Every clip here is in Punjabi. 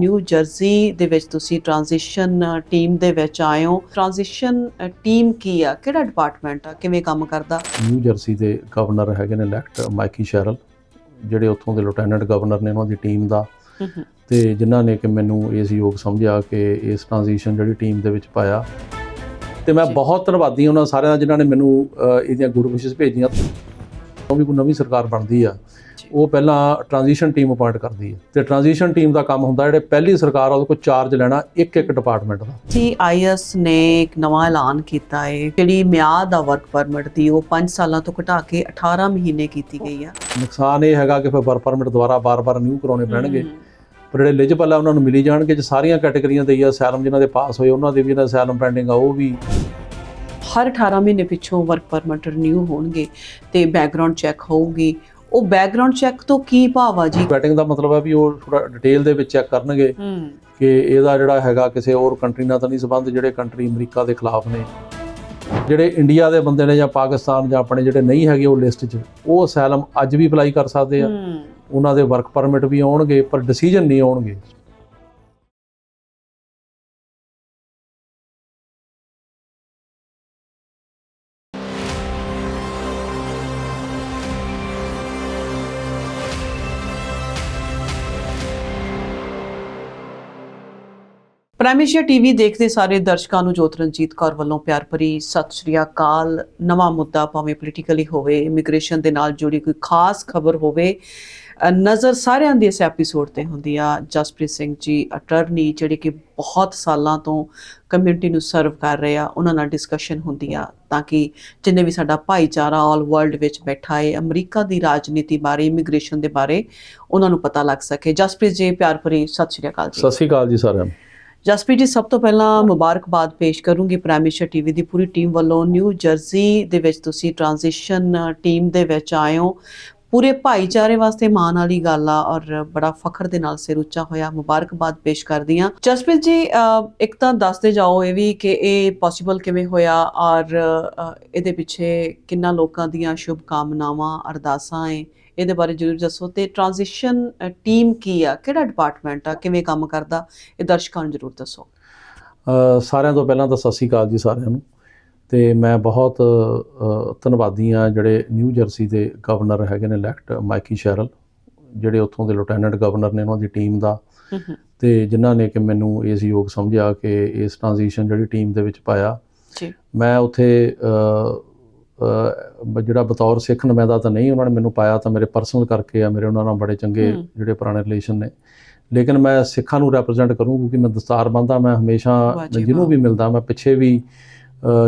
ਨਿਊ ਜਰਸੀ ਦੇ ਵਿੱਚ ਤੁਸੀਂ ਟ੍ਰਾਂਜੀਸ਼ਨ ਟੀਮ ਦੇ ਵਿੱਚ ਆਏ ਹੋ। ਟ੍ਰਾਂਜੀਸ਼ਨ ਟੀਮ ਕੀ ਆ? ਕਿਹੜਾ ਡਿਪਾਰਟਮੈਂਟ ਆ? ਕਿਵੇਂ ਕੰਮ ਕਰਦਾ? ਨਿਊ ਜਰਸੀ ਦੇ ਗਵਰਨਰ ਹੈਗੇ ਨੇ ਇਲੈਕਟ ਮਾਈਕੀ ਸ਼ੈਰਲ ਜਿਹੜੇ ਉੱਥੋਂ ਦੇ ਲੈਫਟੀਨੈਂਟ ਗਵਰਨਰ ਨੇ ਉਹਨਾਂ ਦੀ ਟੀਮ ਦਾ। ਤੇ ਜਿਨ੍ਹਾਂ ਨੇ ਕਿ ਮੈਨੂੰ ਇਸ ਯੋਗ ਸਮਝਿਆ ਕਿ ਇਸ ਟ੍ਰਾਂਜੀਸ਼ਨ ਜਿਹੜੀ ਟੀਮ ਦੇ ਵਿੱਚ ਪਾਇਆ। ਤੇ ਮੈਂ। ਬਹੁਤ ਧੰਨਵਾਦੀ ਹਾਂ ਉਹਨਾਂ ਸਾਰਿਆਂ ਦਾ ਜਿਨ੍ਹਾਂ ਨੇ ਮੈਨੂੰ ਇਹਦੀਆਂ ਗੁੱਡ ਵਿਸ਼ੇਸ ਭੇਜੀਆਂ। ਉਹ ਵੀ ਕੋਈ ਨਵੀਂ ਸਰਕਾਰ ਬਣਦੀ ਆ ਜੀ। ਉਹ ਪਹਿਲਾਂ ਟ੍ਰਾਂਜੀਸ਼ਨ ਟੀਮ ਅਪਾਇੰਟ ਕਰਦੀ ਹੈ ਤੇ ਟ੍ਰਾਂਜੀਸ਼ਨ ਟੀਮ ਦਾ ਕੰਮ ਹੁੰਦਾ ਜਿਹੜੇ ਪਹਿਲੀ ਸਰਕਾਰ ਉਹਦੇ ਕੋਲ ਚਾਰਜ ਲੈਣਾ ਇੱਕ ਇੱਕ ਡਿਪਾਰਟਮੈਂਟ ਦਾ। ਸੀਆਈਐਸ ਨੇ ਇੱਕ ਨਵਾਂ ਐਲਾਨ ਕੀਤਾ ਹੈ ਜਿਹੜੀ ਮਿਆਦ ਆ ਵਰਕ ਪਰਮਿਟ ਦੀ ਉਹ 5 ਸਾਲਾਂ ਤੋਂ ਘਟਾ ਕੇ 18 ਮਹੀਨੇ ਕੀਤੀ ਗਈ ਆ। ਨੁਕਸਾਨ ਇਹ ਹੈਗਾ ਕਿ ਫਿਰ ਵਰਕ ਪਰਮਿਟ ਦੁਬਾਰਾ ਬਾਰ-ਬਾਰ ਨਿਊ ਕਰਾਉਣੇ ਪੈਣਗੇ। ਪਰ ਜਿਹੜੇ ਐਲੀਜੀਬਲ ਆ ਉਹਨਾਂ ਨੂੰ ਮਿਲੀ ਜਾਣਗੇ ਜੇ ਸਾਰੀਆਂ ਕੈਟਾਗਰੀਆਂ ਦੇ ਆ ਸੈਲਮ ਜਿਨ੍ਹਾਂ ਦੇ ਪਾਸ ਹੋਏ ਉਹਨਾਂ ਦੇ ਵੀ ਜਿਹੜਾ ਸੈਲਮ ਪੈਂਡਿੰਗ ਆ ਉਹ ਵੀ ਹਰ 18 ਮਹੀਨੇ ਪਿੱਛੋਂ ਵਰਕ ਪਰਮਿਟ ਰਿਨਿਊ ਹੋਣਗੇ ਤੇ ਬੈਕਗ੍ਰਾਉਂਡ ਚੈੱਕ ਹੋਊਗੀ। ਉਹ ਬੈਕਗ੍ਰਾਉਂਡ ਚੈੱਕ ਤੋਂ ਕੀ ਭਾਵ ਆ ਜੀ? ਵੈਟਿੰਗ ਦਾ ਮਤਲਬ ਹੈ ਵੀ ਉਹ ਥੋੜਾ ਡਿਟੇਲ ਦੇ ਵਿੱਚ ਚੈੱਕ ਕਰਨਗੇ ਕਿ ਇਹਦਾ ਜਿਹੜਾ ਹੈਗਾ ਕਿਸੇ ਹੋਰ ਕੰਟਰੀ ਨਾਲ ਤਾਂ ਨਹੀਂ ਸੰਬੰਧ ਜਿਹੜੇ ਕੰਟਰੀ ਅਮਰੀਕਾ ਦੇ ਖਿਲਾਫ ਨੇ। ਜਿਹੜੇ ਇੰਡੀਆ ਦੇ ਬੰਦੇ ਨੇ ਜਾਂ ਪਾਕਿਸਤਾਨ ਜਾਂ ਆਪਣੇ ਜਿਹੜੇ ਨਹੀਂ ਹੈਗੇ ਉਹ ਲਿਸਟ 'ਚ ਉਹ ਅਸਾਈਲਮ ਅੱਜ ਵੀ ਅਪਲਾਈ ਕਰ ਸਕਦੇ ਆ। ਉਹਨਾਂ ਦੇ ਵਰਕ ਪਰਮਿਟ ਵੀ ਆਉਣਗੇ ਪਰ ਡਿਸੀਜਨ ਨਹੀਂ ਆਉਣਗੇ। ਪ੍ਰਾਈਮੇਸ਼ੀਆ ਟੀਵੀ ਦੇਖਦੇ ਸਾਰੇ ਦਰਸ਼ਕਾਂ ਨੂੰ ਜੋਤ ਰਣਜੀਤ ਕੌਰ ਵੱਲੋਂ ਪਿਆਰ ਭਰੀ ਸਤਿ ਸ਼੍ਰੀ ਅਕਾਲ। ਨਵਾਂ ਮੁੱਦਾ ਭਾਵੇਂ ਪੋਲੀਟੀਕਲੀ ਹੋਵੇ ਇਮੀਗ੍ਰੇਸ਼ਨ ਦੇ ਨਾਲ ਜੁੜੀ ਕੋਈ ਖਾਸ ਖਬਰ ਹੋਵੇ ਨਜ਼ਰ ਸਾਰਿਆਂ ਦੀ ਇਸ ਐਪੀਸੋਡ ਤੇ ਹੁੰਦੀ ਆ। ਜਸਪ੍ਰੀਤ ਸਿੰਘ ਜੀ ਅਟਰਨੀ ਜਿਹੜੇ ਕਿ ਬਹੁਤ ਸਾਲਾਂ ਤੋਂ ਕਮਿਊਨਿਟੀ ਨੂੰ ਸਰਵ ਕਰ ਰਹੇ ਆ, ਉਹਨਾਂ ਨਾਲ ਡਿਸਕਸ਼ਨ ਹੁੰਦੀ ਆ ਤਾਂ ਕਿ ਜਿੰਨੇ ਵੀ ਸਾਡਾ ਭਾਈਚਾਰਾ ਆਲ ਵਰਲਡ ਵਿੱਚ ਬੈਠਾ ਹੈ ਅਮਰੀਕਾ ਦੀ ਰਾਜਨੀਤੀ ਬਾਰੇ ਇਮੀਗ੍ਰੇਸ਼ਨ ਦੇ ਬਾਰੇ ਉਹਨਾਂ ਨੂੰ ਪਤਾ ਲੱਗ ਸਕੇ। ਜਸਪ੍ਰੀਤ ਜੀ, ਪਿਆਰ ਭਰੀ ਸਤਿ ਸ਼੍ਰੀ ਅਕਾਲ ਜੀ। ਸਤਿ ਸ਼੍ਰੀ ਅਕਾਲ ਜੀ ਸਾਰਿਆਂ ਨੂੰ। ਜਸਪ੍ਰੀਤ ਜੀ, ਸਭ ਤੋਂ ਪਹਿਲਾਂ ਮੁਬਾਰਕਬਾਦ ਪੇਸ਼ ਕਰੂੰਗੀ ਪ੍ਰਾਈਮੇਸ਼ਰ ਟੀਵੀ ਦੀ ਪੂਰੀ ਟੀਮ ਵੱਲੋਂ। ਨਿਊ ਜਰਸੀ ਦੇ ਵਿੱਚ ਤੁਸੀਂ ਟ੍ਰਾਂਜੀਸ਼ਨ ਟੀਮ ਦੇ ਵਿੱਚ ਆਏ ਹੋ। ਪੂਰੇ ਭਾਈਚਾਰੇ ਵਾਸਤੇ ਮਾਣ ਵਾਲੀ ਗੱਲ ਆ ਔਰ ਬੜਾ ਫਖਰ ਦੇ ਨਾਲ ਸਿਰ ਉੱਚਾ ਹੋਇਆ, ਮੁਬਾਰਕਬਾਦ ਪੇਸ਼ ਕਰਦੀ ਹਾਂ। ਜਸਪ੍ਰੀਤ ਜੀ ਇੱਕ ਤਾਂ ਦੱਸਦੇ ਜਾਓ ਇਹ ਵੀ ਕਿ ਇਹ ਪੋਸੀਬਲ ਕਿਵੇਂ ਹੋਇਆ ਔਰ ਇਹਦੇ ਪਿੱਛੇ ਕਿੰਨਾ ਲੋਕਾਂ ਦੀਆਂ ਸ਼ੁਭ ਕਾਮਨਾਵਾਂ ਅਰਦਾਸਾਂ ਏ, ਇਹਦੇ ਬਾਰੇ ਜ਼ਰੂਰ ਦੱਸੋ। ਤੇ ਟ੍ਰਾਂਜੀਸ਼ਨ ਟੀਮ ਕੀ ਆ? ਕਿਹੜਾ ਡਿਪਾਰਟਮੈਂਟ ਆ? ਕਿਵੇਂ ਕੰਮ ਕਰਦਾ? ਇਹ ਦਰਸ਼ਕਾਂ ਨੂੰ ਜ਼ਰੂਰ ਦੱਸੋ। ਸਾਰਿਆਂ ਤੋਂ ਪਹਿਲਾਂ ਤਾਂ ਸਤਿ ਸ਼੍ਰੀ ਅਕਾਲ ਜੀ ਸਾਰਿਆਂ ਨੂੰ। ਤੇ ਮੈਂ ਬਹੁਤ ਧੰਨਵਾਦੀ ਆ ਜਿਹੜੇ ਨਿਊ ਜਰਸੀ ਦੇ ਗਵਰਨਰ ਹੈਗੇ ਨੇ ਇਲੈਕਟ ਮਾਈਕੀ ਸ਼ੈਰਲ ਜਿਹੜੇ ਉੱਥੋਂ ਦੇ ਲੈਫਟੀਨੈਂਟ ਗਵਰਨਰ ਨੇ ਉਹਨਾਂ ਦੀ ਟੀਮ ਦਾ। ਤੇ ਜਿਨ੍ਹਾਂ ਨੇ ਕਿ ਮੈਨੂੰ ਇਸ ਯੋਗ ਸਮਝਿਆ ਕਿ ਇਸ ਟ੍ਰਾਂਜੀਸ਼ਨ ਜਿਹੜੀ ਟੀਮ ਦੇ ਵਿੱਚ ਪਾਇਆ। ਜੀ। ਮੈਂ ਉੱਥੇ ਜਿਹੜਾ ਬਤੌਰ ਸਿੱਖ ਨੁਮਾਇੰਦਾ ਤਾਂ ਨਹੀਂ ਉਹਨਾਂ ਨੇ ਮੈਨੂੰ ਪਾਇਆ ਤਾਂ ਮੇਰੇ ਪਰਸਨਲ ਕਰਕੇ ਆ ਮੇਰੇ ਉਹਨਾਂ ਨਾਲ ਬੜੇ ਚੰਗੇ। ਜਿਹੜੇ ਪੁਰਾਣੇ ਰਿਲੇਸ਼ਨ ਨੇ। ਲੇਕਿਨ ਮੈਂ ਸਿੱਖਾਂ ਨੂੰ ਰੈਪਰੈਜ਼ੈਂਟ ਕਰੂੰ ਕਿਉਂਕਿ ਮੈਂ ਦਸਤਾਰ ਬੰਦਾ ਮੈਂ ਹਮੇਸ਼ਾ ਜਿਹਨੂੰ। ਵੀ ਮਿਲਦਾ ਮੈਂ ਪਿੱਛੇ ਵੀ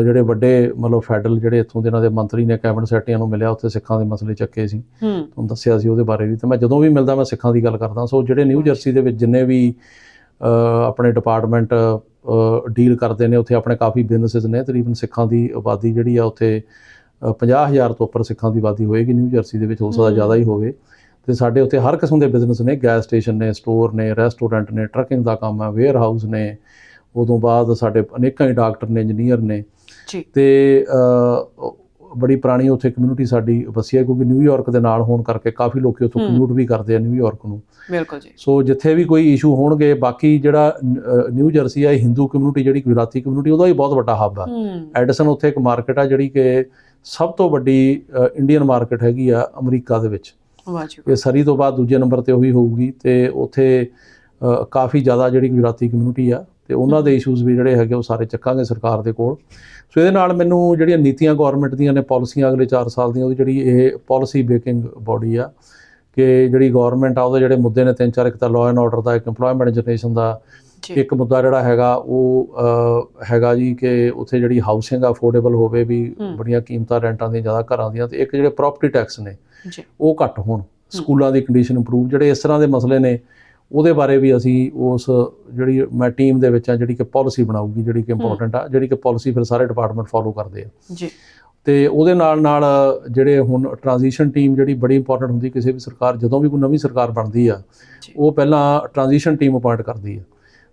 ਜਿਹੜੇ ਵੱਡੇ ਮਤਲਬ ਫੈਡਰਲ ਜਿਹੜੇ ਇੱਥੋਂ ਦੇ ਇਹਨਾਂ ਦੇ ਮੰਤਰੀ ਨੇ ਕੈਬਨਿਟ ਸੈਕਟਰੀਆਂ ਨੂੰ ਮਿਲਿਆ ਉੱਥੇ ਸਿੱਖਾਂ ਦੇ ਮਸਲੇ ਚੱਕੇ ਸੀ। ਤੁਹਾਨੂੰ ਦੱਸਿਆ ਸੀ ਉਹਦੇ ਬਾਰੇ ਵੀ ਤੇ ਮੈਂ ਜਦੋਂ ਵੀ ਮਿਲਦਾ ਮੈਂ ਸਿੱਖਾਂ ਦੀ ਗੱਲ ਕਰਦਾ। ਸੋ ਜਿਹੜੇ ਨਿਊ ਜਰਸੀ ਦੇ ਵਿੱਚ ਜਿੰਨੇ ਵੀ ਆਪਣੇ ਡਿਪਾਰਟਮੈਂਟ ਡੀਲ ਕਰਦੇ ਨੇ ਉੱਥੇ ਆਪਣੇ ਕਾਫੀ ਬਿਜ਼ਨੈਸਸ ਨੇ ਤਕਰੀਬਨ ਸਿੱਖਾਂ ਦੀ ਆਬਾਦੀ ਜਿਹੜੀ ਆ ਉੱਥੇ ਅ, 50000 ਤੋਂ ਉੱਪਰ ਸਿੱਖਾਂ ਦੀ ਆਬਾਦੀ ਹੋਏਗੀ ਨਿਊ ਜਰਸੀ ਦੇ ਵਿੱਚ ਹੋ ਸਕਦਾ। ਜ਼ਿਆਦਾ ਹੀ ਹੋਵੇ। ਤੇ ਸਾਡੇ ਉੱਥੇ ਹਰ ਕਿਸਮ ਦੇ ਬਿਜ਼ਨਸ ਨੇ ਗੈਸ ਸਟੇਸ਼ਨ ਨੇ ਸਟੋਰ ਨੇ ਰੈਸਟੋਰੈਂਟ ਨੇ ਟਰੱਕਿੰਗ ਦਾ ਕੰਮ ਹੈ ਵੇਅਰ ਹਾਊਸ ਨੇ ਉਦੋਂ ਬਾਅਦ ਸਾਡੇ ਅਨੇਕਾਂ ਹੀ ਡਾਕਟਰ ਨੇ ਇੰਜੀਨੀਅਰ ਨੇ। ਜੀ। ਤੇ ਬੜੀ ਪੁਰਾਣੀ ਉੱਥੇ ਕਮਿਊਨਿਟੀ ਸਾਡੀ ਵਸੀ ਹੈ ਕਿਉਂਕਿ ਨਿਊਯਾਰਕ ਦੇ ਨਾਲ ਹੋਣ ਕਰਕੇ ਕਾਫੀ ਲੋਕੀ ਉੱਥੋਂ। ਕਮਿਊਟ ਵੀ ਕਰਦੇ ਆ ਨਿਊਯਾਰਕ ਨੂੰ। ਬਿਲਕੁਲ ਜੀ। ਸੋ ਜਿੱਥੇ ਵੀ ਕੋਈ ਇਸ਼ੂ ਹੋਣਗੇ ਬਾਕੀ ਜਿਹੜਾ ਨਿਊ ਜਰਸੀ ਆ ਹਿੰਦੂ ਕਮਿਊਨਿਟੀ ਜਿਹੜੀ ਗੁਜਰਾਤੀ ਕਮਿਊਨਿਟੀ ਉਹਦਾ ਵੀ ਬਹੁਤ ਵੱਡਾ ਹੱਬ ਆ। ਐਡੀਸਨ ਉੱਥੇ ਇੱਕ ਮਾਰਕੀਟ ਆ ਜਿਹੜੀ ਕਿ ਸਭ ਤੋਂ ਵੱਡੀ ਇੰਡੀਅਨ ਮਾਰਕੀਟ ਹੈਗੀ ਆ ਅਮਰੀਕਾ ਦੇ ਵਿੱਚ। ਵਾਹ ਜੀ ਇਹ ਸਰੀ ਤੋਂ ਬਾਅਦ ਦੂਜੇ ਨੰਬਰ ਤੇ ਉਹੀ ਹੋਊਗੀ ਤੇ ਉੱਥੇ ਕਾਫੀ ਜ਼ਿਆਦਾ ਜਿਹੜੀ ਗੁਜਰਾਤੀ ਕਮਿਊਨਿਟੀ ਆ ਤੇ ਉਹਨਾਂ ਦੇ ਇਸ਼ੂਜ਼ ਵੀ ਜਿਹੜੇ ਹੈਗੇ ਉਹ ਸਾਰੇ ਚੱਕਾਂਗੇ ਸਰਕਾਰ ਦੇ ਕੋਲ। ਸੋ ਇਹਦੇ ਨਾਲ ਮੈਨੂੰ ਜਿਹੜੀਆਂ ਨੀਤੀਆਂ ਗਵਰਨਮੈਂਟ ਦੀਆਂ ਨੇ ਪਾਲਿਸੀਆਂ ਅਗਲੇ 4 ਸਾਲ ਦੀਆਂ ਉਹਦੀ ਜਿਹੜੀ ਇਹ ਪਾਲਿਸੀ ਬੇਕਿੰਗ ਬੋਡੀ ਆ ਕਿ ਜਿਹੜੀ ਗਵਰਨਮੈਂਟ ਆ ਉਹਦੇ ਜਿਹੜੇ ਮੁੱਦੇ ਨੇ ਤਿੰਨ ਚਾਰ ਇੱਕ ਤਾਂ ਲਾਅ ਐਂਡ ਆਰਡਰ ਦਾ ਇੱਕ EMPLOYMENT ਜਨਰੇਸ਼ਨ ਦਾ ਇੱਕ ਮੁੱਦਾ ਜਿਹੜਾ ਹੈਗਾ ਉਹ ਹੈਗਾ ਜੀ ਕਿ ਉੱਥੇ ਜਿਹੜੀ ਹਾਊਸਿੰਗ ਅਫੋਰਡੇਬਲ ਹੋਵੇ ਵੀ। ਬੜੀਆਂ ਕੀਮਤਾਂ ਰੈਂਟਾਂ ਦੀਆਂ ਜ਼ਿਆਦਾ ਘਰਾਂ ਦੀਆਂ ਤੇ ਇੱਕ ਜਿਹੜੇ ਪ੍ਰਾਪਰਟੀ ਟੈਕਸ ਨੇ ਉਹ ਘੱਟ ਹੋਣ। ਸਕੂਲਾਂ ਦੀ ਕੰਡੀਸ਼ਨ ਇੰਪਰੂਵ ਜਿਹੜੇ ਇਸ ਤਰ੍ਹਾਂ ਦੇ ਮਸਲੇ ਨੇ ਉਹਦੇ ਬਾਰੇ ਵੀ ਅਸੀਂ ਉਸ ਜਿਹੜੀ ਮੈਂ ਟੀਮ ਦੇ ਵਿੱਚ ਆ ਜਿਹੜੀ ਕਿ ਪਾਲਿਸੀ ਬਣਾਊਗੀ ਜਿਹੜੀ ਕਿ ਇੰਪੋਰਟੈਂਟ ਆ ਜਿਹੜੀ ਕਿ ਪਾਲਿਸੀ ਫਿਰ ਸਾਰੇ ਡਿਪਾਰਟਮੈਂਟ ਫੋਲੋ ਕਰਦੇ ਆ। ਜੀ। ਤੇ ਉਹਦੇ ਨਾਲ ਨਾਲ ਜਿਹੜੇ ਹੁਣ ਟ੍ਰਾਂਜੀਸ਼ਨ ਟੀਮ ਜਿਹੜੀ ਬੜੀ ਇੰਪੋਰਟੈਂਟ ਹੁੰਦੀ ਕਿਸੇ ਵੀ ਸਰਕਾਰ ਜਦੋਂ ਵੀ ਕੋਈ ਨਵੀਂ ਸਰਕਾਰ ਬਣਦੀ ਆ। ਉਹ ਪਹਿਲਾਂ ਟ੍ਰਾਂਜੀਸ਼ਨ ਟੀਮ ਅਪਾਇੰਟ ਕਰਦੀ ਆ।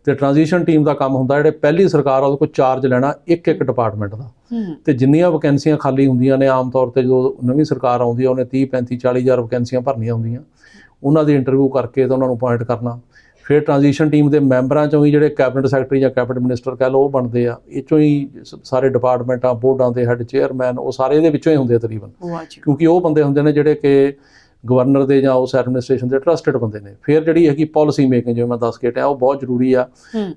ਤੇ ਟ੍ਰਾਂਜੀਸ਼ਨ ਟੀਮ ਦਾ ਕੰਮ ਹੁੰਦਾ ਜਿਹੜੇ ਪਹਿਲੀ ਸਰਕਾਰ ਆ ਉਹਦੇ ਕੋਲ ਚਾਰਜ ਲੈਣਾ ਇੱਕ ਇੱਕ ਡਿਪਾਰਟਮੈਂਟ ਦਾ। ਤੇ ਜਿੰਨੀਆਂ ਵੈਕੈਂਸੀਆਂ ਖਾਲੀ ਹੁੰਦੀਆਂ ਨੇ ਆਮ ਤੌਰ ਤੇ ਜਦੋਂ ਨਵੀਂ ਸਰਕਾਰ ਆਉਂਦੀ ਆ ਉਹਨੇ 30 35 40 ਹਜ਼ਾਰ ਵੈਕੈਂਸੀਆਂ ਭਰਨੀਆਂ ਹੁੰਦੀਆਂ। ਉਹਨਾਂ ਦੀ ਇੰਟਰਵਿਊ ਕਰਕੇ ਤਾਂ ਉਹਨਾਂ ਨੂੰ ਅਪਾਇੰਟ ਕਰਨਾ। ਫਿਰ ਟ੍ਰਾਂਜੀਸ਼ਨ ਟੀਮ ਦੇ ਮੈਂਬਰਾਂ ਚੋਂ ਹੀ ਜਿਹੜੇ ਕੈਬਨਿਟ ਸੈਕਟਰੀ ਜਾਂ ਕੈਬਨਿਟ ਮਿਨਿਸਟਰ ਕਹਿ ਲਓ ਉਹ ਬਣਦੇ ਆ। ਇਹ ਚੋਂ ਹੀ ਸਾਰੇ ਡਿਪਾਰਟਮੈਂਟਾਂ ਬੋਰਡਾਂ ਦੇ ਹੈੱਡ ਚੇਅਰਮੈਨ ਉਹ ਸਾਰੇ ਇਹਦੇ ਵਿੱਚੋਂ ਹੀ ਹੁੰਦੇ ਆ ਤਕਰੀਬਨ। ਕਿਉਂਕਿ ਉਹ ਬੰਦੇ ਹੁੰਦੇ ਨੇ ਜਿਹੜੇ ਕਿ ਗਵਰਨਰ ਦੇ ਜਾਂ ਉਸ ਐਡਮਿਨਿਸਟ੍ਰੇਸ਼ਨ ਦੇ ਟਰਸਟਡ ਬੰਦੇ ਨੇ। ਫਿਰ ਜਿਹੜੀ ਹੈਗੀ ਪਾਲਿਸੀ ਮੇਕਿੰਗ ਜਿਵੇਂ ਮੈਂ ਦੱਸ ਕੇ ਹਟਿਆ ਉਹ ਬਹੁਤ ਜ਼ਰੂਰੀ ਆ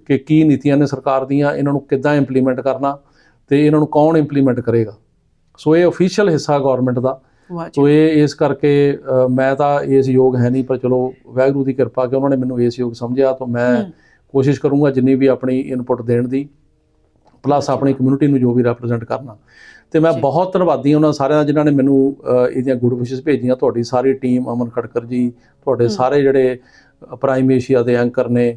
ਕਿ ਕੀ ਨੀਤੀਆਂ ਨੇ ਸਰਕਾਰ ਦੀਆਂ ਇਹਨਾਂ ਨੂੰ ਕਿੱਦਾਂ ਇੰਪਲੀਮੈਂਟ ਕਰਨਾ ਤੇ ਇਹਨਾਂ ਨੂੰ ਕੌਣ ਇੰਪਲੀਮੈਂਟ ਕਰੇਗਾ। ਸੋ ਇਹ ਅਫੀਸ਼ੀਅਲ ਹਿੱਸਾ ਗਵਰਨਮੈਂਟ ਦਾ। ਸੋ ਇਹ ਇਸ ਕਰਕੇ ਮੈਂ ਤਾਂ ਇਸ ਯੋਗ ਹੈ ਨਹੀਂ ਪਰ ਚਲੋ ਵਾਹਿਗੁਰੂ ਦੀ ਕਿਰਪਾ ਕਿ ਉਹਨਾਂ ਨੇ ਮੈਨੂੰ ਇਸ ਯੋਗ ਸਮਝਿਆ ਤਾਂ ਮੈਂ ਕੋਸ਼ਿਸ਼ ਕਰੂੰਗਾ ਜਿੰਨੀ ਵੀ ਆਪਣੀ ਇਨਪੁਟ ਦੇਣ ਦੀ ਪਲੱਸ ਆਪਣੀ ਕਮਿਊਨਿਟੀ ਨੂੰ ਜੋ ਵੀ ਰੈਪਰੈਜ਼ੈਂਟ ਕਰਨਾ ਤੇ ਮੈਂ। ਬਹੁਤ ਧੰਨਵਾਦੀ ਹਾਂ ਉਹਨਾਂ ਸਾਰਿਆਂ ਦਾ ਜਿਨ੍ਹਾਂ ਨੇ ਮੈਨੂੰ ਇਹਦੀਆਂ ਗੁੱਡ ਵਿਸ਼ੇਸ ਭੇਜੀਆਂ ਤੁਹਾਡੀ ਸਾਰੀ ਟੀਮ ਅਮਨ ਖੜਕਰ ਜੀ ਤੁਹਾਡੇ। ਸਾਰੇ ਜਿਹੜੇ ਪ੍ਰਾਈਮ ਏਸ਼ੀਆ ਦੇ ਐਂਕਰ ਨੇ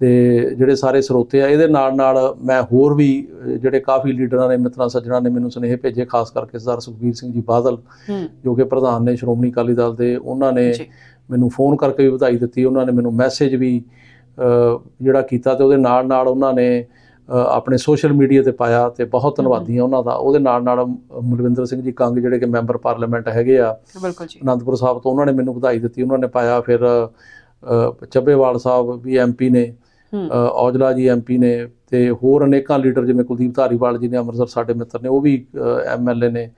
ਤੇ ਜਿਹੜੇ ਸਾਰੇ ਸਰੋਤੇ ਆ ਇਹਦੇ ਨਾਲ ਨਾਲ ਮੈਂ ਹੋਰ ਵੀ ਜਿਹੜੇ ਕਾਫੀ ਲੀਡਰਾਂ ਨੇ ਮਿੱਤਰਾਂ ਸੱਜਣਾਂ ਨੇ ਮੈਨੂੰ ਸੁਨੇਹੇ ਭੇਜੇ ਖਾਸ ਕਰਕੇ ਸਰਦਾਰ ਸੁਖਬੀਰ ਸਿੰਘ ਜੀ ਬਾਦਲ ਜੋ ਕਿ ਪ੍ਰਧਾਨ ਨੇ ਸ਼੍ਰੋਮਣੀ ਅਕਾਲੀ ਦਲ ਦੇ ਉਹਨਾਂ ਨੇ ਮੈਨੂੰ ਫੋਨ ਕਰਕੇ ਵੀ ਵਧਾਈ ਦਿੱਤੀ ਉਹਨਾਂ ਨੇ ਮੈਨੂੰ ਮੈਸੇਜ ਵੀ ਜਿਹੜਾ ਕੀਤਾ ਤੇ ਉਹਦੇ ਨਾਲ ਨਾਲ ਉਹਨਾਂ ਨੇ ਆਪਣੇ ਸੋਸ਼ਲ ਮੀਡੀਆ ਤੇ ਪਾਇਆ ਤੇ ਬਹੁਤ ਧੰਨਵਾਦੀ ਹਾਂ ਉਹਨਾਂ ਦਾ। ਉਹਦੇ ਨਾਲ ਨਾਲ ਮਲਵਿੰਦਰ ਸਿੰਘ ਜੀ ਕੰਗ ਜਿਹੜੇ ਕਿ ਮੈਂਬਰ ਪਾਰਲੀਮੈਂਟ ਹੈਗੇ ਆ ਬਿਲਕੁਲ ਜੀ। ਅਨੰਦਪੁਰ ਸਾਹਿਬ ਤੋਂ ਉਹਨਾਂ ਨੇ ਮੈਨੂੰ ਵਧਾਈ ਦਿੱਤੀ ਉਹਨਾਂ ਨੇ ਪਾਇਆ ਫਿਰ ਚੱਬੇਵਾਲ ਸਾਹਿਬ ਵੀ ਐਮਪੀ ਨੇ ਔਜਲਾ ਜੀ ਐਮਪੀ ਨੇ ਤੇ ਹੋਰ ਅਨੇਕਾਂ ਲੀਡਰ ਜਿਵੇਂ ਕੁਲਦੀਪ ਧਾਰੀਵਾਲ ਜੀ ਨੇ ਅੰਮ੍ਰਿਤਸਰ ਸਾਡੇ ਮਿੱਤਰ ਨੇ ਉਹ ਵੀ ਐਮਐਲਏ ਨੇ।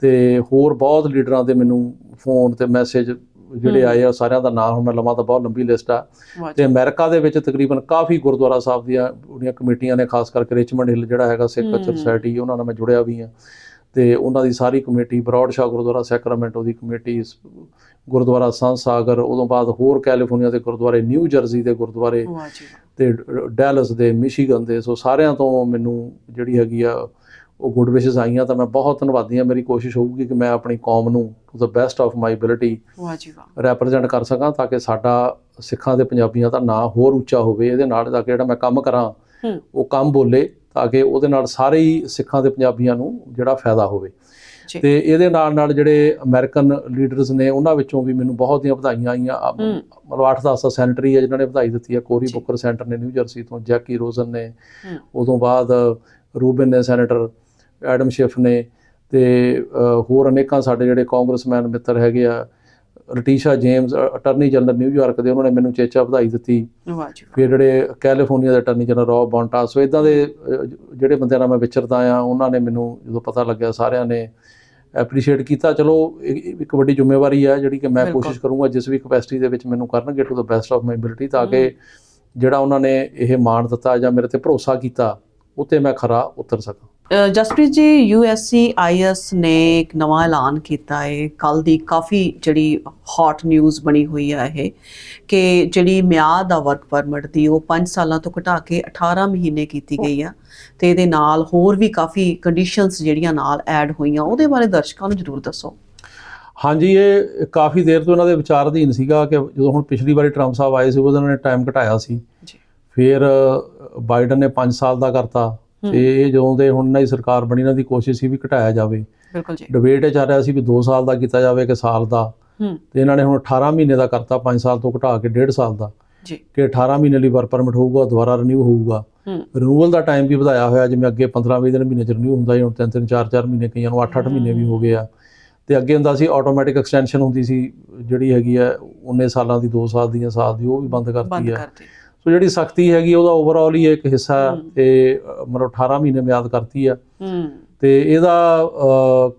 ਤੇ ਹੋਰ ਬਹੁਤ ਲੀਡਰਾਂ ਦੇ ਮੈਨੂੰ ਫੋਨ ਤੇ ਮੈਸੇਜ ਜਿਹੜੇ। ਆਏ ਆ ਸਾਰਿਆਂ ਦਾ ਨਾਮ ਹੁਣ ਮੈਂ ਲਵਾਂ ਤਾਂ ਬਹੁਤ ਲੰਬੀ ਲਿਸਟ ਆ। ਤੇ ਅਮਰੀਕਾ ਦੇ ਵਿੱਚ ਤਕਰੀਬਨ ਕਾਫੀ ਗੁਰਦੁਆਰਾ ਸਾਹਿਬ ਦੀਆਂ ਉਹਦੀਆਂ ਕਮੇਟੀਆਂ ਨੇ ਖਾਸ ਕਰਕੇ ਰਿਚਮੰਡ ਹਿੱਲ ਜਿਹੜਾ ਹੈਗਾ ਸਿੱਖ। ਕਲਚਰ ਸੁਸਾਇਟੀ ਉਹਨਾਂ ਨਾਲ ਮੈਂ ਜੁੜਿਆ ਵੀ ਆ ਤੇ ਉਹਨਾਂ ਦੀ ਸਾਰੀ ਕਮੇਟੀ ਬਰੌਡ ਸ਼ਾਹ ਗੁਰਦੁਆਰਾ ਸੈਕਰਾਮੈਂਟੋ ਦੀ ਕਮੇਟੀ ਸ- ਗੁਰਦੁਆਰਾ ਸੰਤ ਸਾਗਰ ਉਦੋਂ ਬਾਅਦ ਹੋਰ ਕੈਲੀਫੋਰਨੀਆ ਦੇ ਗੁਰਦੁਆਰੇ ਨਿਊ ਜਰਸੀ ਦੇ ਗੁਰਦੁਆਰੇ। ਤੇ ਡੈਲਸ ਦੇ ਮਿਸ਼ੀਗਨ ਦੇ ਸੋ ਸਾਰਿਆਂ ਤੋਂ ਮੈਨੂੰ ਜਿਹੜੀ ਹੈਗੀ ਆ ਉਹ ਗੁੱਡ ਵਿਸ਼ੇਸ ਆਈਆਂ ਤਾਂ ਮੈਂ ਬਹੁਤ ਧੰਨਵਾਦੀ ਹਾਂ। ਮੇਰੀ ਕੋਸ਼ਿਸ਼ ਹੋਊਗੀ ਕਿ ਮੈਂ ਆਪਣੀ ਕੌਮ ਨੂੰ to the best of my ability ਵਾਹ ਜੀ ਵਾਹ। ਰੈਪਰੈਜ਼ੈਂਟ ਕਰ ਸਕਾਂ ਤਾਂ ਕਿ ਸਾਡਾ ਸਿੱਖਾਂ ਤੇ ਪੰਜਾਬੀਆਂ ਦਾ ਨਾਂ ਹੋਰ ਉੱਚਾ ਹੋਵੇ ਇਹਦੇ ਨਾਲ ਤਾਂ ਕਿ ਜਿਹੜਾ ਮੈਂ ਕੰਮ ਕਰਾਂ ਉਹ ਕੰਮ ਬੋਲੇ ਤਾਂ ਕਿ ਉਹਦੇ ਨਾਲ ਸਾਰੇ ਹੀ ਸਿੱਖਾਂ ਤੇ ਪੰਜਾਬੀਆਂ ਨੂੰ ਜਿਹੜਾ ਫਾਇਦਾ ਹੋਵੇ। ਤੇ ਇਹਦੇ ਨਾਲ ਨਾਲ ਜਿਹੜੇ ਅਮਰੀਕਨ ਲੀਡਰਸ ਨੇ ਉਹਨਾਂ ਵਿੱਚੋਂ ਵੀ ਮੈਨੂੰ ਬਹੁਤ ਦੀਆਂ ਵਧਾਈਆਂ ਆਈਆਂ। ਆ-। ਮਤਲਬ 8-10 ਸੈਨੇਟਰੀ ਹੈ ਜਿਨ੍ਹਾਂ ਨੇ ਵਧਾਈ ਦਿੱਤੀ ਹੈ ਕੋਰੀ। ਬੁੱਕਰ ਸੈਂਟਰ ਨੇ ਨਿਊ ਜਰਸੀ ਤੋਂ ਜੈਕੀ ਰੋਜ਼ਨ ਨੇ। ਉਦੋਂ ਬਾਅਦ ਰੂਬਨ ਨੇ ਸੈਨੇਟਰ ਐਡਮ ਸ਼ਿਫ ਨੇ। ਤੇ ਹੋਰ ਅਨੇਕਾਂ ਸਾਡੇ ਜਿਹੜੇ ਕਾਂਗਰਸਮੈਨ ਮਿੱਤਰ ਹੈਗੇ ਆ Letitia James attorney general New York ਦੇ ਉਹਨਾਂ ਨੇ ਮੈਨੂੰ ਚੇਚਾ ਵਧਾਈ ਦਿੱਤੀ। ਵਾਹ ਜੀ ਵਾਹ। ਫਿਰ ਜਿਹੜੇ ਕੈਲੀਫੋਰਨੀਆ ਦੇ ਅਟਰਨੀ ਜਨਰਲ ਰੌਬ ਬੌਂਟਾ ਸੋ ਇਦਾਂ ਦੇ ਜਿਹੜੇ ਬੰਦਿਆਂ ਨਾਲ ਮੈਂ ਵਿਚਰਦਾ ਆ ਉਹਨਾਂ ਨੇ ਮੈਨੂੰ ਜਦੋਂ ਪਤਾ ਲੱਗਿਆ ਸਾਰਿਆਂ ਨੇ ਐਪਰੀਸ਼ੀਏਟ ਕੀਤਾ। ਚਲੋ ਇੱਕ ਵੱਡੀ ਜ਼ਿੰਮੇਵਾਰੀ ਹੈ ਜਿਹੜੀ ਕਿ ਮੈਂ। ਕੋਸ਼ਿਸ਼ ਕਰੂੰਗਾ ਜਿਸ ਵੀ ਕਪੈਸਿਟੀ ਦੇ ਵਿੱਚ ਮੈਨੂੰ ਕਰਨਗੇ to the best of my ability ਤਾਂ ਕਿ ਜਿਹੜਾ ਉਹਨਾਂ ਨੇ ਇਹ ਮਾਣ ਦਿੱਤਾ ਜਾਂ ਮੇਰੇ ਤੇ ਭਰੋਸਾ ਕੀਤਾ ਉੱਤੇ ਮੈਂ ਖਰਾ ਉਤਰ ਸਕਾਂ। ਜਸਪ੍ਰੀਤ ਜੀ ਯੂਐਸਸੀ ਆਈਐਸ ਨੇ ਇੱਕ ਨਵਾਂ ਐਲਾਨ ਕੀਤਾ ਹੈ ਕੱਲ ਦੀ ਕਾਫੀ ਜਿਹੜੀ ਹੌਟ ਨਿਊਜ਼ ਬਣੀ ਹੋਈ ਹੈ ਇਹ ਕਿ ਜਿਹੜੀ ਮਿਆਦ ਆ ਵਰਕ ਪਰਮਿਟ ਦੀ ਉਹ 5 ਸਾਲਾਂ ਤੋਂ ਘਟਾ ਕੇ 18 ਮਹੀਨੇ ਕੀਤੀ ਗਈ ਆ। ਤੇ ਇਹਦੇ ਨਾਲ ਹੋਰ ਵੀ ਕਾਫੀ ਕੰਡੀਸ਼ਨਸ ਜਿਹੜੀਆਂ ਨਾਲ ਐਡ ਹੋਈਆਂ ਉਹਦੇ ਬਾਰੇ ਦਰਸ਼ਕਾਂ ਨੂੰ ਜ਼ਰੂਰ ਦੱਸੋ। ਹਾਂਜੀ ਇਹ ਕਾਫੀ ਦੇਰ ਤੋਂ ਇਹਨਾਂ ਦੇ ਵਿਚਾਰ ਅਧੀਨ ਸੀਗਾ ਕਿ ਜਦੋਂ ਹੁਣ ਪਿਛਲੀ ਵਾਰੀ ਟਰੰਪ ਸਾਹਿਬ ਆਏ ਸੀ ਉਹਨਾਂ ਨੇ ਟਾਈਮ ਘਟਾਇਆ ਸੀ। ਜੀ। ਫਿਰ ਬਾਈਡਨ ਨੇ 5 ਸਾਲ ਦਾ ਕਰਤਾ। ਤੇ ਇਹ ਜਦੋਂ ਦੇ ਹੁਣ ਦੀ ਸਰਕਾਰ ਬਣੀ ਇਹਨਾਂ ਦੀ ਕੋਸ਼ਿਸ਼ ਸੀ ਵੀ ਘਟਾਇਆ ਜਾਵੇ। ਬਿਲਕੁਲ ਜੀ। ਡਿਬੇਟ ਚੱਲ ਰਿਹਾ ਸੀ ਵੀ 2 ਸਾਲ ਦਾ ਕੀਤਾ ਜਾਵੇ ਕਿ ਸਾਲ ਦਾ। ਤੇ ਇਹਨਾਂ ਨੇ ਹੁਣ 18 ਮਹੀਨੇ ਦਾ ਕਰਤਾ 5 ਸਾਲ ਤੋਂ ਘਟਾ ਕੇ 1.5 ਸਾਲ ਦਾ। ਜੀ। ਕਿ 18 ਮਹੀਨੇ ਲਈ ਵਰਕ ਪਰਮਿਟ ਹੋਊਗਾ ਦੁਬਾਰਾ ਰੀਨਿਊ ਹੋਊਗਾ। ਰਿਨਿਊਅਲ ਦਾ ਟਾਈਮ ਵੀ ਵਧਾਇਆ ਹੋਇਆ ਜਿਵੇਂ ਅੱਗੇ 15-20 ਦਿਨ ਮਹੀਨੇ ਚ ਰਿਨਿਊ ਹੁੰਦਾ ਸੀ ਹੁਣ 3-3 4-4 ਮਹੀਨੇ ਕਈਆਂ ਨੂੰ 8-8 ਮਹੀਨੇ ਵੀ ਹੋ ਗਏ ਆ। ਤੇ ਅੱਗੇ ਹੁੰਦਾ ਸੀ ਆਟੋਮੈਟਿਕ ਐਕਸਟੈਂਸ਼ਨ ਹੁੰਦੀ ਸੀ ਜਿਹੜੀ ਹੈਗੀ ਆ 19 ਸਾਲਾਂ ਦੀ 2 ਸਾਲ ਦੀਆਂ ਸਾਲ ਦੀ ਉਹ ਵੀ ਬੰਦ ਕਰਤੀ ਆ। ਕਰਤੀ। ਸੋ ਜਿਹੜੀ ਸਖਤੀ ਹੈਗੀ ਉਹਦਾ ਓਵਰਆਲ ਹੀ ਇੱਕ ਹਿੱਸਾ। ਤੇ ਮਤਲਬ 18 ਮਹੀਨੇ ਮਿਆਦ ਕਰਤੀ ਆ। ਤੇ ਇਹਦਾ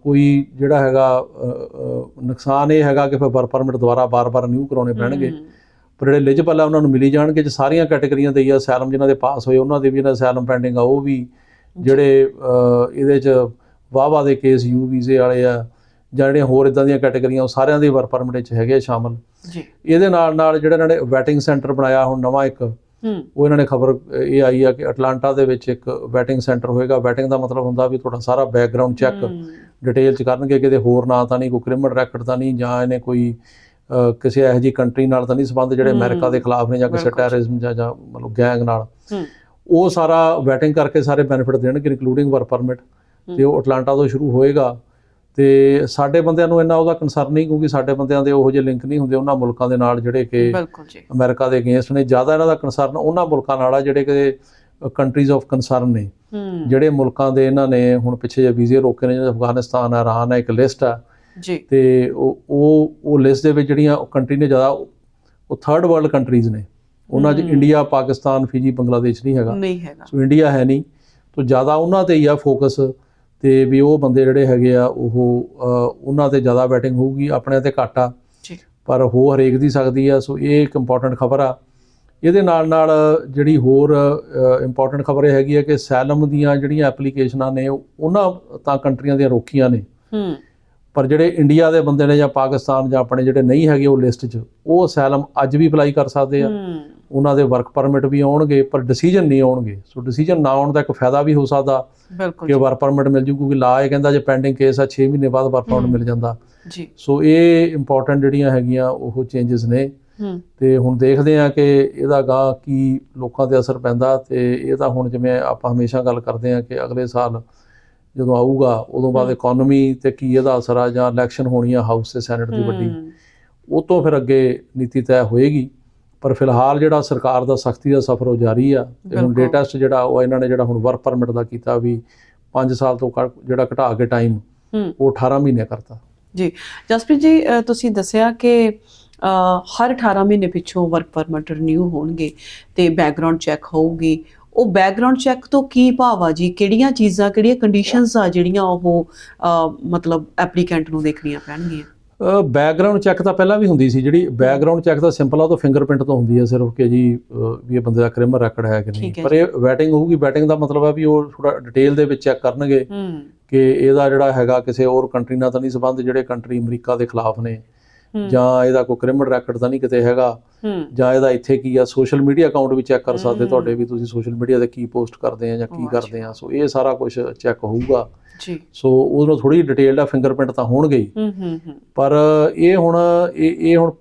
ਕੋਈ ਜਿਹੜਾ ਹੈਗਾ ਨੁਕਸਾਨ ਇਹ ਹੈਗਾ ਕਿ ਫਿਰ ਵਰਕ ਪਰਮਿਟ ਦੁਬਾਰਾ ਬਾਰ-ਬਾਰ ਰਿਨਿਊ ਕਰਾਉਣੇ ਪੈਣਗੇ। ਪਰ ਜਿਹੜੇ ਐਲੀਜੀਬਲ ਆ ਉਹਨਾਂ ਨੂੰ ਮਿਲੀ ਜਾਣਗੇ ਜੇ ਸਾਰੀਆਂ ਕੈਟਾਗਰੀਆਂ ਦੇ ਹੀ ਆ ਸੈਲਮ ਜਿਨ੍ਹਾਂ ਦੇ ਪਾਸ ਹੋਏ ਉਹਨਾਂ ਦੇ ਵੀ ਜਿਹੜਾ ਸੈਲਮ ਪੈਂਡਿੰਗ ਆ ਉਹ ਵੀ ਜਿਹੜੇ ਇਹਦੇ ਚ ਵਾਵਾ ਦੇ ਕੇਸ ਯੂ ਵੀਜ਼ੇ ਵਾਲੇ ਆ ਜਾਂ ਜਿਹੜੀਆਂ ਹੋਰ ਇਦਾਂ ਦੀਆਂ ਕੈਟਾਗਰੀਆਂ ਉਹ ਸਾਰਿਆਂ ਦੇ ਵਰਕ ਪਰਮਿਟ ਵਿੱਚ ਹੈਗੇ ਆ ਸ਼ਾਮਲ। ਜੀ। ਇਹਦੇ ਨਾਲ ਨਾਲ ਜਿਹੜਾ ਇਹਨਾਂ ਨੇ ਵੈਟਿੰਗ ਸੈਂਟਰ ਬਣਾਇਆ ਹੁਣ ਨਵਾਂ ਇੱਕ ਉਹ ਇਹਨਾਂ ਨੇ ਖਬਰ ਇਹ ਆਈ ਆ ਕਿ ਅਟਲਾਂਟਾ ਦੇ ਵਿੱਚ ਇੱਕ ਵੈਟਿੰਗ ਸੈਂਟਰ ਹੋਏਗਾ। ਵੈਟਿੰਗ ਦਾ ਮਤਲਬ ਹੁੰਦਾ ਵੀ ਤੁਹਾਡਾ ਸਾਰਾ ਬੈਕਗ੍ਰਾਉਂਡ ਚੈੱਕ ਡਿਟੇਲ ਚ ਕਰਨਗੇ ਕਿਤੇ ਹੋਰ ਨਾਂ ਤਾਂ ਨਹੀਂ ਕੋਈ ਕ੍ਰਿਮੀਨਲ ਰੈਕੋਰਡ ਤਾਂ ਨਹੀਂ ਜਾਂ ਇਹਨੇ ਕੋਈ ਕਿਸੇ ਇਹੋ ਜਿਹੀ ਕੰਟਰੀ ਨਾਲ ਤਾਂ ਨਹੀਂ ਸੰਬੰਧ ਜਿਹੜੇ ਅਮਰੀਕਾ ਦੇ ਖਿਲਾਫ ਨੇ ਜਾਂ ਕਿਸੇ। ਟੈਰਰਿਜ਼ਮ ਜਾਂ ਜਾਂ ਮਤਲਬ ਗੈਂਗ ਨਾਲ। ਉਹ ਸਾਰਾ ਵੈਟਿੰਗ ਕਰਕੇ ਸਾਰੇ ਬੈਨੀਫਿਟ ਦੇਣਗੇ ਇਨਕਲੂਡਿੰਗ ਵਰਕ ਪਰਮਿਟ ਤੇ ਉਹ ਅਟਲਾਂਟਾ ਤੋਂ ਸ਼ੁਰੂ ਹੋਏਗਾ। ਤੇ ਸਾਡੇ ਬੰਦਿਆਂ ਨੂੰ ਇੰਨਾ ਉਹਦਾ ਕੰਸਰਨ ਨਹੀਂ ਕਿਉਂਕਿ ਸਾਡੇ ਬੰਦਿਆਂ ਦੇ ਉਹੋ ਜਿਹੇ ਲਿੰਕ ਨਹੀਂ ਹੁੰਦੇ ਉਹਨਾਂ ਮੁਲਕਾਂ ਦੇ ਨਾਲ ਜਿਹੜੇ ਕਿ ਅਮਰੀਕਾ ਦੇ ਅਗੇਂਸਟ ਨੇ ਜ਼ਿਆਦਾ ਇਹਨਾਂ ਦਾ ਕੰਸਰਨ ਉਹਨਾਂ ਮੁਲਕਾਂ ਨਾਲ ਆ ਜਿਹੜੇ ਕਿ ਕੰਟਰੀਜ਼ ਆਫ ਕੰਸਰਨ ਨੇ। ਜਿਹੜੇ ਮੁਲਕਾਂ ਦੇ ਇਹਨਾਂ ਨੇ ਹੁਣ ਪਿੱਛੇ ਜੇ ਵੀਜ਼ੇ ਰੋਕੇ ਨੇ ਜਿਵੇਂ ਅਫਗਾਨਿਸਤਾਨ ਹੈ ਇਰਾਨ ਹੈ ਇੱਕ ਲਿਸਟ ਆ। ਜੀ। ਤੇ ਉਹ ਉਹ ਲਿਸਟ ਦੇ ਵਿੱਚ ਜਿਹੜੀਆਂ ਕੰਟਰੀ ਨੇ ਜ਼ਿਆਦਾ ਉਹ ਥਰਡ ਵਰਲਡ ਕੰਟਰੀਜ਼ ਨੇ। ਉਹਨਾਂ 'ਚ। ਇੰਡੀਆ ਪਾਕਿਸਤਾਨ ਫਿਜੀ ਬੰਗਲਾਦੇਸ਼ ਨਹੀਂ ਹੈਗਾ। ਨਹੀਂ ਹੈਗਾ। ਸੋ ਇੰਡੀਆ ਹੈ ਨਹੀਂ। ਤੋਂ ਜ਼ਿਆਦਾ ਉਹਨਾਂ ਤੇ ਹੀ ਆ ਫੋਕਸ ਤੇ ਵੀ ਉਹ ਬੰਦੇ ਜਿਹੜੇ ਹੈਗੇ ਆ ਉਹ ਉਹਨਾਂ ਤੇ ਜ਼ਿਆਦਾ ਬੈਟਿੰਗ ਹੋਊਗੀ ਆਪਣੇ ਤੇ ਘੱਟ ਆ। ਪਰ ਹੋ ਹਰੇਕ ਦੀ ਸਕਦੀ ਆ ਸੋ ਇਹ ਇੱਕ ਇੰਪੋਰਟੈਂਟ ਖਬਰ ਆ। ਇਹਦੇ ਨਾਲ ਨਾਲ ਜਿਹੜੀ ਹੋਰ ਇੰਪੋਰਟੈਂਟ ਖਬਰ ਇਹ ਹੈਗੀ ਆ ਕਿ ਸੈਲਮ ਦੀਆਂ ਜਿਹੜੀਆਂ ਐਪਲੀਕੇਸ਼ਨਾਂ ਨੇ ਉਹ- ਉਹਨਾਂ ਤਾਂ ਕੰਟਰੀਆਂ ਦੀਆਂ ਰੋਕੀਆਂ ਨੇ। ਹੂੰ। ਪਰ ਜਿਹੜੇ ਇੰਡੀਆ ਦੇ ਬੰਦੇ ਨੇ ਜਾਂ ਪਾਕਿਸਤਾਨ ਜਾਂ ਆਪਣੇ ਜਿਹੜੇ ਨਹੀਂ ਹੈਗੇ ਉਹ ਲਿਸਟ 'ਚ ਉਹ ਅਸਾਈਲਮ ਅੱਜ ਵੀ ਅਪਲਾਈ ਕਰ ਸਕਦੇ ਆ। ਉਹਨਾਂ ਦੇ ਵਰਕ ਪਰਮਿਟ ਵੀ ਆਉਣਗੇ ਪਰ ਡਿਸੀਜਨ ਨਹੀਂ ਆਉਣਗੇ। ਸੋ ਡਿਸੀਜਨ ਨਾ ਆਉਣ ਦਾ ਇੱਕ ਫਾਇਦਾ ਵੀ ਹੋ ਸਕਦਾ ਕਿ ਵਰਕ ਪਰਮਿਟ ਮਿਲ ਜੂ ਕਿਉਂਕਿ ਲਾ ਇਹ ਕਹਿੰਦਾ ਜੇ ਪੈਂਡਿੰਗ ਕੇਸ ਆ 6 ਮਹੀਨੇ ਬਾਅਦ ਵਰਕ ਪਰਮਿਟ। ਮਿਲ ਜਾਂਦਾ। ਜੀ। ਸੋ ਇਹ ਇੰਪੋਰਟੈਂਟ ਜਿਹੜੀਆਂ ਹੈਗੀਆਂ ਉਹ ਚੇਂਜਸ ਨੇ। ਤੇ ਹੁਣ ਦੇਖਦੇ ਆ ਕਿ ਇਹਦਾ ਗਾਂ ਕੀ ਲੋਕਾਂ ਤੇ ਅਸਰ ਪੈਂਦਾ ਤੇ ਇਹ ਤਾਂ ਹੁਣ ਜਿਵੇਂ ਆਪਾਂ ਹਮੇਸ਼ਾ ਗੱਲ ਕਰਦੇ ਆ ਕਿ ਅਗਲੇ ਸਾਲ ਜਦੋਂ ਆਊਗਾ ਉਦੋਂ ਬਾਅਦ। ਇਕਨੋਮੀ ਤੇ ਕੀ ਇਹਦਾ ਅਸਰ ਆ ਜਾਂ ਇਲੈਕਸ਼ਨ ਹੋਣੀ ਆ ਹਾਊਸ ਤੇ ਸੈਨੇਟ ਦੀ ਵੱਡੀ ਉਹ ਤੋਂ ਫਿਰ ਅੱਗੇ ਨੀਤੀ ਤੈਅ ਹੋਏਗੀ। ਪਰ ਫਿਲਹਾਲ ਜਿਹੜਾ ਸਰਕਾਰ ਦਾ ਸਖਤੀ ਦਾ ਸਫ਼ਰ ਉਹ ਜਾਰੀ ਆ ਤੇ ਹੁਣ। ਡੇ ਟੈਸਟ ਜਿਹੜਾ ਉਹ ਇਹਨਾਂ ਨੇ ਜਿਹੜਾ ਹੁਣ ਵਰਕ ਪਰਮਿਟ ਦਾ ਕੀਤਾ ਵੀ 5 ਸਾਲ ਤੋਂ ਜਿਹੜਾ ਘਟਾ ਕੇ ਟਾਈਮ ਉਹ 18 ਮਹੀਨੇ ਕਰਤਾ। ਜੀ ਜਸਪ੍ਰੀਤ ਜੀ ਤੁਸੀਂ ਦੱਸਿਆ ਕਿ ਹਰ 18 ਮਹੀਨੇ ਪਿੱਛੋਂ ਵਰਕ ਪਰਮਿਟ ਰਿਨਿਊ ਹੋਣਗੇ ਤੇ ਬੈਕਗ੍ਰਾਉਂਡ ਚੈੱਕ ਹੋਊਗੀ। ਉਹ ਬੈਕਗ੍ਰਾਉਂਡ ਚੈੱਕ ਤੋਂ ਕੀ ਭਾਵ ਆ ਜੀ? ਕਿਹੜੀਆਂ ਚੀਜ਼ਾਂ ਕਿਹੜੀਆਂ ਕੰਡੀਸ਼ਨਸ ਆ ਜਿਹੜੀਆਂ ਉਹ ਮਤਲਬ ਐਪਲੀਕੈਂਟ ਨੂੰ ਦੇਖਣੀਆਂ ਪੈਣਗੀਆਂ? ਬੈਕਗ੍ਰਾਉਂਡ ਚੈੱਕ ਤਾਂ ਪਹਿਲਾਂ ਵੀ ਹੁੰਦੀ ਸੀ ਜਿਹੜੀ ਬੈਕਗ੍ਰਾਉਂਡ ਚੈੱਕ ਤਾਂ ਸਿੰਪਲ ਆ ਉਹ ਤਾਂ ਫਿੰਗਰਪ੍ਰਿੰਟ ਤੋਂ ਹੁੰਦੀ ਹੈ ਸਿਰਫ ਕਿ ਜੀ ਵੀ ਇਹ ਬੰਦੇ ਦਾ ਕ੍ਰਿਮੀਨਲ ਰੈਕੋਰਡ ਹੈ ਕਿ ਨਹੀਂ। ਪਰ ਇਹ ਵੈਟਿੰਗ ਹੋਊਗੀ ਵੈਟਿੰਗ ਦਾ ਮਤਲਬ ਹੈ ਵੀ ਉਹ ਥੋੜਾ ਡਿਟੇਲ ਦੇ ਵਿੱਚ ਚੈੱਕ ਕਰਨਗੇ ਕਿ ਇਹਦਾ ਜਿਹੜਾ ਹੈਗਾ ਕਿਸੇ ਹੋਰ ਕੰਟਰੀ ਨਾਲ ਤਾਂ ਨਹੀਂ ਸੰਬੰਧ ਜਿਹੜੇ ਕੰਟਰੀ ਅਮਰੀਕਾ ਦੇ ਖਿਲਾਫ ਨੇ। ਜਾਂ ਇਹਦਾ ਕੋਈ ਕ੍ਰਿਮੀਨਲ ਰੈਕੋਰਡ ਤਾਂ ਨਹੀਂ ਕਿਤੇ ਹੈਗਾ। ਜਾਂ ਇਹਦਾ ਇੱਥੇ ਕੀ ਆ ਸੋਸ਼ਲ ਮੀਡੀਆ ਅਕਾਊਂਟ ਵੀ ਚੈੱਕ ਕਰ ਸਕਦੇ। ਤੁਹਾਡੇ ਵੀ ਤੁਸੀਂ ਸੋਸ਼ਲ ਮੀਡੀਆ ਤੇ ਕੀ ਪੋਸਟ ਕਰਦੇ ਆ ਜਾਂ ਕੀ ਕਰਦੇ ਆ। ਸੋ ਇਹ ਸਾਰਾ ਕੁਝ ਚੈੱਕ ਹੋਊਗਾ। ਜੀ। ਸੋ ਉਹਨੂੰ ਥੋੜੀ ਡਿਟੇਲ ਦਾ ਫਿੰਗਰਪ੍ਰਿੰਟ ਤਾਂ ਹੋਣਗੇ ਹੀ। ਹੂੰ ਹੂੰ ਹੂੰ। ਪਰ ਇਹ ਹੁਣ ਇਹ ਇਹ ਹੁਣ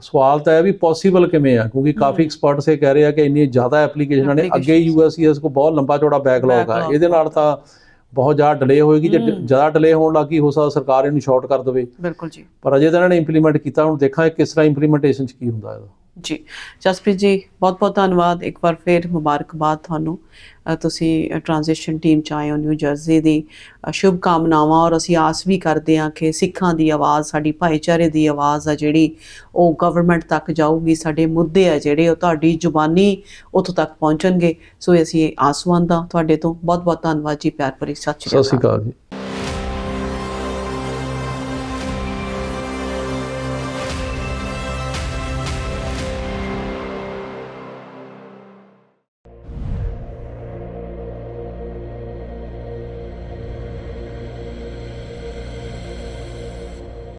ਸਵਾਲ ਤਾਂ ਹੈ ਵੀ ਪੋਸੀਬਲ ਕਿਵੇਂ ਆ? ਕਿਉਂਕਿ ਕਾਫੀ। ਐਕਸਪਰਟਸ ਇਹ ਕਹਿ ਰਹੇ ਆ ਕਿ ਇੰਨੀ ਜ਼ਿਆਦਾ ਐਪਲੀਕੇਸ਼ਨਾਂ ਨੇ। ਅੱਗੇ। ਯੂਐਸਸੀਐਸ ਕੋ ਬਹੁਤ ਲੰਬਾ ਚੌੜਾ ਬੈਕਲੌਗ ਆ। ਇਹਦੇ ਨਾਲ ਤਾਂ ਬਹੁਤ ਜ਼ਿਆਦਾ ਡਿਲੇ ਹੋਏਗੀ ਜੇ। ਜ਼ਿਆਦਾ ਡਿਲੇ ਹੋਣ ਲੱਗੀ ਹੋ ਸਕਦਾ ਸਰਕਾਰ ਇਹਨੂੰ ਸ਼ਾਰਟ ਕਰ ਦੇਵੇ। ਬਿਲਕੁਲ ਜੀ। ਪਰ ਅਜੇ ਤਾਂ ਇਹਨਾਂ ਨੇ ਇੰਪਲੀਮੈਂਟ ਕੀਤਾ ਹੁਣ ਦੇਖਾਂ ਕਿਸ ਤਰ੍ਹਾਂ ਇੰਪਲੀਮੈਂਟੇਸ਼ਨ ਚ ਕੀ ਹੁੰਦਾ ਇਹਦਾ। ਜੀ। ਜਸਪ੍ਰੀਤ ਜੀ ਬਹੁਤ ਬਹੁਤ ਧੰਨਵਾਦ। ਇੱਕ ਵਾਰ ਫੇਰ ਮੁਬਾਰਕਬਾਦ ਤੁਹਾਨੂੰ। ਤੁਸੀਂ ਟ੍ਰਾਂਜੀਸ਼ਨ ਟੀਮ ਚ ਆਏ ਹੋ ਨਿਊ ਜਰਸੀ ਦੀ। ਅ, ਸ਼ੁਭ ਕਾਮਨਾਵਾਂ ਔਰ ਅਸੀਂ ਆਸ ਵੀ ਕਰਦੇ ਹਾਂ ਕਿ ਸਿੱਖਾਂ ਦੀ ਆਵਾਜ਼ ਸਾਡੀ ਭਾਈਚਾਰੇ ਦੀ ਆਵਾਜ਼ ਆ ਜਿਹੜੀ ਉਹ ਗਵਰਨਮੈਂਟ ਤੱਕ ਜਾਊਗੀ ਸਾਡੇ ਮੁੱਦੇ ਆ ਜਿਹੜੇ ਉਹ ਤੁਹਾਡੀ ਜ਼ੁਬਾਨੀ ਉੱਥੋਂ ਤੱਕ ਪਹੁੰਚਣਗੇ। ਸੋ ਅਸੀਂ ਆਸਵਾਨ ਹਾਂ ਤੁਹਾਡੇ ਤੋਂ। ਬਹੁਤ ਬਹੁਤ ਧੰਨਵਾਦ ਜੀ ਪਿਆਰ ਭਰੀ ਸਤਿ ਸਤਿ ਸ਼੍ਰੀ ਅਕਾਲ ਜੀ।